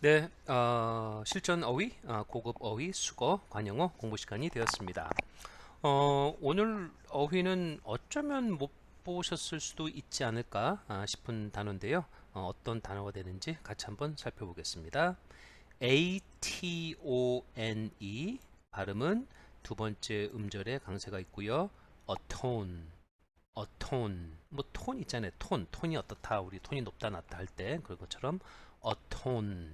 네, 어, 실전 어휘, 어, 고급 어휘, 수거, 관용어 공부 시간이 되었습니다. 어, 오늘 어휘는 어쩌면 못 보셨을 수도 있지 않을까 아, 싶은 단어인데요. 어, 떤 단어가 되는지 같이 한번 살펴보겠습니다. A T O N E 발음은 두 번째 음절에 강세가 있고요. atone, atone, 뭐톤 있잖아요. 톤, 톤이 어떻다, 우리 톤이 높다 낮다 할 때 그런 것처럼 atone.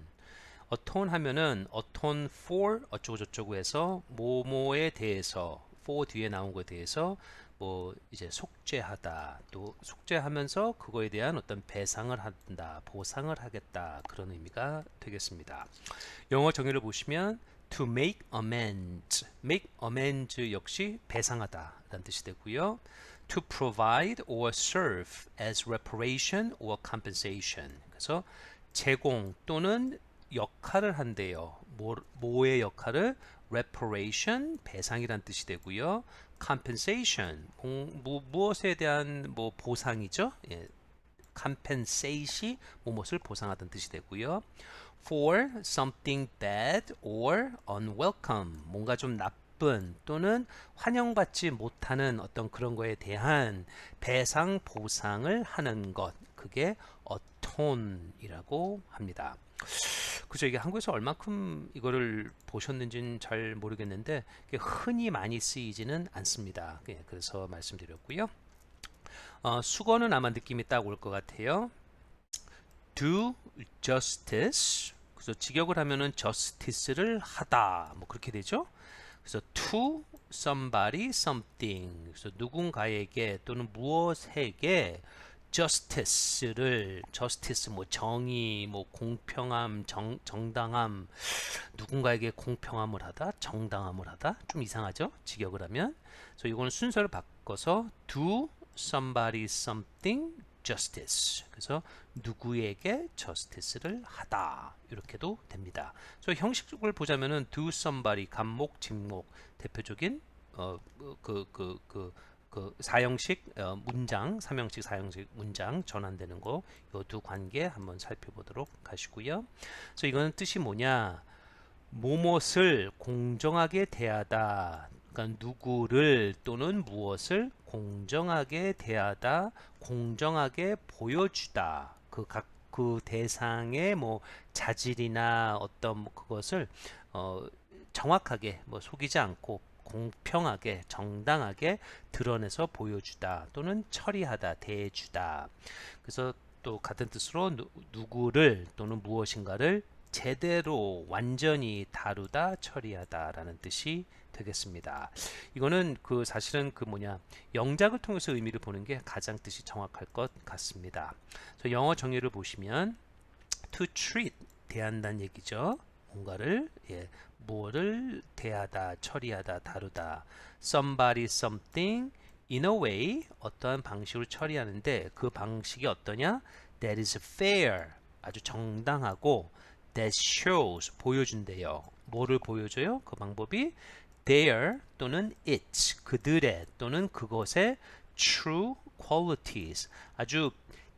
Atone 하면은 atone for 어쩌고 저쩌고 해서 뭐뭐에 대해서 for 뒤에 나온 거에 대해서 뭐 이제 속죄하다 또 속죄하면서 그거에 대한 어떤 배상을 한다 보상을 하겠다 그런 의미가 되겠습니다. 영어 정의를 보시면 to make amends. make amends 역시 배상하다 라는 뜻이 되고요. to provide or serve as reparation or compensation. 그래서 제공 또는 역할을 한대요. 뭐, 뭐의 역할을? reparation, 배상이란 뜻이 되고요. compensation, 공, 뭐, 무엇에 대한 뭐 보상이죠? 예, compensation, 무엇을 보상하다는 뜻이 되고요. for something bad or unwelcome, 뭔가 좀 나쁜 또는 환영받지 못하는 어떤 그런 거에 대한 배상 보상을 하는 것, 그게 atone이라고 합니다. 그죠 이게 한국에서 얼마큼 이거를 보셨는지는 잘 모르겠는데 흔히 많이 쓰이지는 않습니다. 예, 그래서 말씀드렸고요. 어, 수거는 아마 느낌이 딱 올 것 같아요. do justice 그래서 직역을 하면은 justice를 하다 뭐 그렇게 되죠. 그래서 to somebody something 그래서 누군가에게 또는 무엇에게 justice를 justice 뭐 정의 뭐 공평함 정, 정당함 누군가에게 공평함을 하다 정당함을 하다 좀 이상하죠? 직역을 하면. 그래서 이거는 순서를 바꿔서 do somebody something justice. 그래서 누구에게 justice를 하다. 이렇게도 됩니다. 그래서 형식을 보자면은 do somebody 간목 직목 대표적인 어 그 그, 그, 그 사형식 어, 문장, 삼형식 사형식 문장 전환되는 거요두 관계 한번 살펴보도록 하시고요. 그래서 이거는 뜻이 뭐냐? 무엇을 공정하게 대하다. 그러니까 누구를 또는 무엇을 공정하게 대하다, 공정하게 보여주다. 그각 그 대상의 뭐 자질이나 어떤 뭐 그것을 어 정확하게 뭐 속이지 않고 공평하게 정당하게 드러내서 보여주다 또는 처리하다 대해주다 그래서 또 같은 뜻으로 누, 누구를 또는 무엇인가를 제대로 완전히 다루다 처리하다 라는 뜻이 되겠습니다. 이거는 그 사실은 그 뭐냐 영작을 통해서 의미를 보는 게 가장 뜻이 정확할 것 같습니다. 영어 정의를 보시면 to treat 대한다는 얘기죠. 뭔가를 예, 뭐를 대하다, 처리하다, 다루다. somebody, something in a way 어떠한 방식으로 처리하는데 그 방식이 어떠냐? that is fair 아주 정당하고 that shows 보여준대요. 뭐를 보여줘요? 그 방법이 their 또는 its 그들의 또는 그것의 true qualities 아주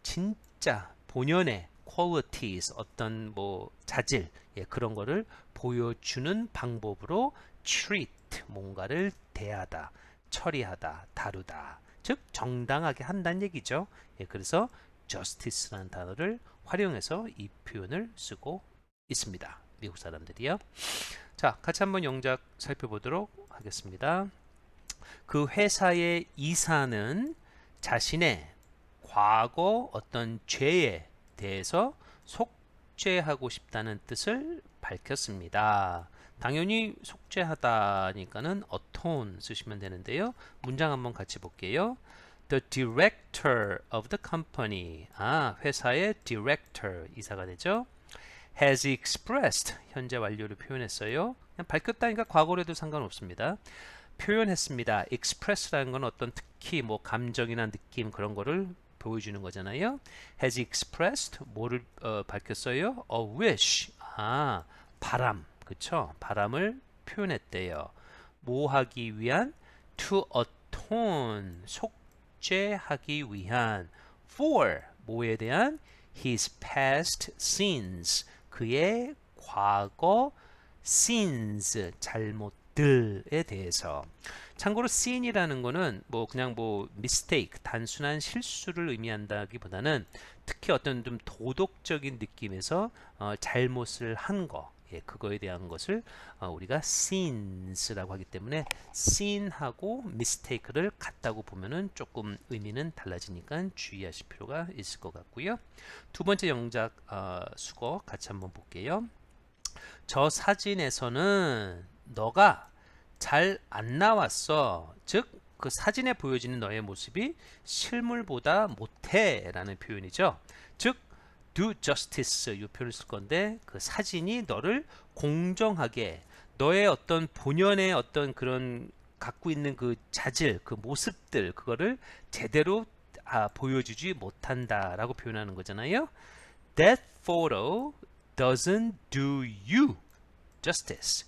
진짜 본연의 qualities 어떤 뭐 자질 예, 그런 거를 보여주는 방법으로 treat 뭔가를 대하다 처리하다 다루다. 즉 정당하게 한다는 얘기죠. 예, 그래서 justice라는 단어를 활용해서 이 표현을 쓰고 있습니다. 미국 사람들이요. 자 같이 한번 영작 살펴보도록 하겠습니다. 그 회사의 이사는 자신의 과거 어떤 죄에 대해서 속죄하고 싶다는 뜻을 밝혔습니다. 당연히 속죄하다니까는 atone 쓰시면 되는데요. 문장 한번 같이 볼게요. The director of the company. 아, 회사의 director 이사가 되죠. has expressed 현재 완료를 표현했어요. 그냥 밝혔다니까 과거로 해도 상관없습니다. 표현했습니다. express라는 건 어떤 특히 뭐 감정이나 느낌 그런 거를 보여주는 거잖아요. has expressed 뭐를 어, 밝혔어요? a wish. 아, 바람. 그쵸? 바람을 표현했대요. 뭐 하기 위한? to atone. 속죄하기 위한. for 뭐에 대한? his past sins. 그의 과거 sins 잘못 들에 대해서 참고로 sin이라는 거는 뭐 그냥 뭐 mistake 단순한 실수를 의미한다기보다는 특히 어떤 좀 도덕적인 느낌에서 어, 잘못을 한 거, 예, 그거에 대한 것을 어, 우리가 sins라고 하기 때문에 sin하고 mistake를 같다고 보면은 조금 의미는 달라지니까 주의하실 필요가 있을 것 같고요. 두 번째 영작 어, 수거 같이 한번 볼게요. 저 사진에서는 너가 잘 안 나왔어. 즉, 그 사진에 보여지는 너의 모습이 실물보다 못해 라는 표현이죠. 즉, do justice 이 표현을 쓸 건데 그 사진이 너를 공정하게 너의 어떤 본연의 어떤 그런 갖고 있는 그 자질, 그 모습들 그거를 제대로 아, 보여주지 못한다라고 표현하는 거잖아요. That photo doesn't do you justice.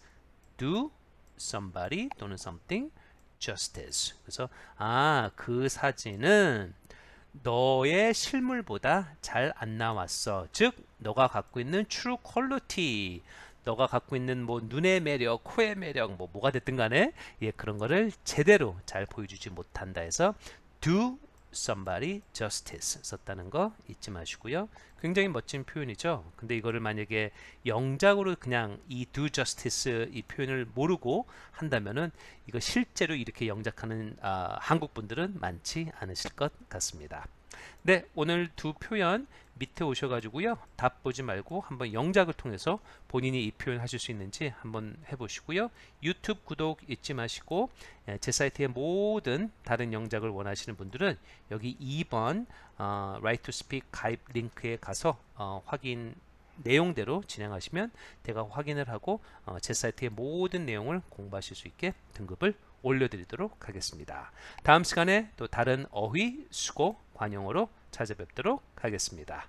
Do somebody 또는 something justice. 그래서 아, 그 사진은 너의 실물보다 잘 안 나왔어. 즉, 너가 갖고 있는 true quality, 너가 갖고 있는 뭐 눈의 매력, 코의 매력, 뭐 뭐가 됐든 간에 예, 그런 거를 제대로 잘 보여주지 못한다 해서 do somebody justice 썼다는 거 잊지 마시고요. 굉장히 멋진 표현이죠. 근데 이거를 만약에 영작으로 그냥 이 do justice 이 표현을 모르고 한다면은 이거 실제로 이렇게 영작하는 아, 한국 분들은 많지 않으실 것 같습니다. 네, 오늘 두 표현 밑에 오셔가지고요. 답 보지 말고 한번 영작을 통해서 본인이 이 표현 하실 수 있는지 한번 해보시고요. 유튜브 구독 잊지 마시고 예, 제 사이트의 모든 다른 영작을 원하시는 분들은 여기 2번 어, Right to Speak 가입 링크에 가서 어, 확인 내용대로 진행하시면 제가 확인을 하고 어, 제 사이트의 모든 내용을 공부하실 수 있게 등급을 올려드리도록 하겠습니다. 다음 시간에 또 다른 어휘, 수고, 관용어로 찾아뵙도록 하겠습니다.